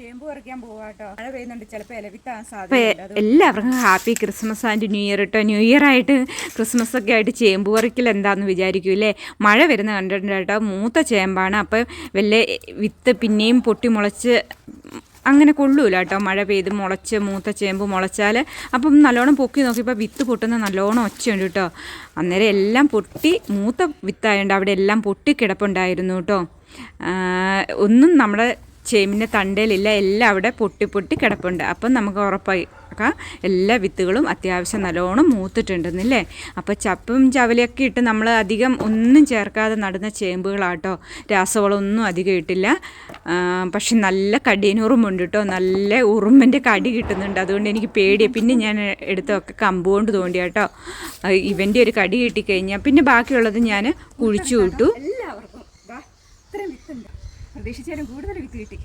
ചേമ്പ് പറിക്കാൻ പോവാട്ടോ. മഴ പെയ്യുന്നുണ്ട് ചിലപ്പോൾ ഇലവിത്താൻ സാധിക്കും എല്ലാവർക്കും happy Christmas and New Year കേട്ടോ ന്യൂ ഇയർ ആയിട്ട് ക്രിസ്മസ് ഒക്കെ ആയിട്ട് ചേമ്പ് പറിക്കൽ എന്താന്ന് വിചാരിക്കും അല്ലേ മഴ വരുന്ന കണ്ടിട്ടുണ്ട് കേട്ടോ. മൂത്ത ചേമ്പാണ്. അപ്പോൾ വല്ല വിത്ത് പിന്നെയും പൊട്ടി മുളച്ച് അങ്ങനെ കൊള്ളൂല കേട്ടോ. മഴ പെയ്ത് മുളച്ച് മൂത്ത ചേമ്പ് മുളച്ചാൽ. അപ്പം നല്ലോണം പൊക്കി നോക്കിയപ്പോൾ വിത്ത് പൊട്ടുന്ന നല്ലോണം ഒച്ചയുണ്ട് കേട്ടോ. അന്നേരം എല്ലാം പൊട്ടി മൂത്ത വിത്തായതുകൊണ്ട് അവിടെ എല്ലാം പൊട്ടി കിടപ്പുണ്ടായിരുന്നു കേട്ടോ. ഒന്നും നമ്മുടെ ചേമ്പിന്റെ തണ്ടയിലില്ല എല്ലാം അവിടെ പൊട്ടി പൊട്ടി കിടപ്പുണ്ട്. അപ്പം നമുക്ക് ഉറപ്പായി എല്ലാ വിത്തുകളും അത്യാവശ്യം നല്ലോണം മൂത്തിട്ടുണ്ടെന്നില്ലേ? അപ്പോൾ ചപ്പും ചവലയൊക്കെ ഇട്ട് നമ്മൾ അധികം ഒന്നും ചേർക്കാതെ നടുന്ന ചേമ്പുകളാട്ടോ. രാസവളമൊന്നും അധികം ഇട്ടില്ല. പക്ഷെ നല്ല കടിയനുറുമ്പുണ്ട് കേട്ടോ നല്ല ഉറുമ്പിന്റെ കടി കിട്ടുന്നുണ്ട്. അതുകൊണ്ട് എനിക്ക് പേടിയാണ് പിന്നെ ഞാൻ എടുത്തൊക്കെ കമ്പ് കൊണ്ട് തോണ്ടി കേട്ടോ ഇവന്റെ ഒരു കടി കിട്ടിക്കഴിഞ്ഞാൽ പിന്നെ ബാക്കിയുള്ളത് ഞാൻ കുഴിച്ചു വിട്ടു. എല്ലാവർക്കും പ്രതീക്ഷിച്ചാലും കൂടുതൽ വിത്ത് കിട്ടി.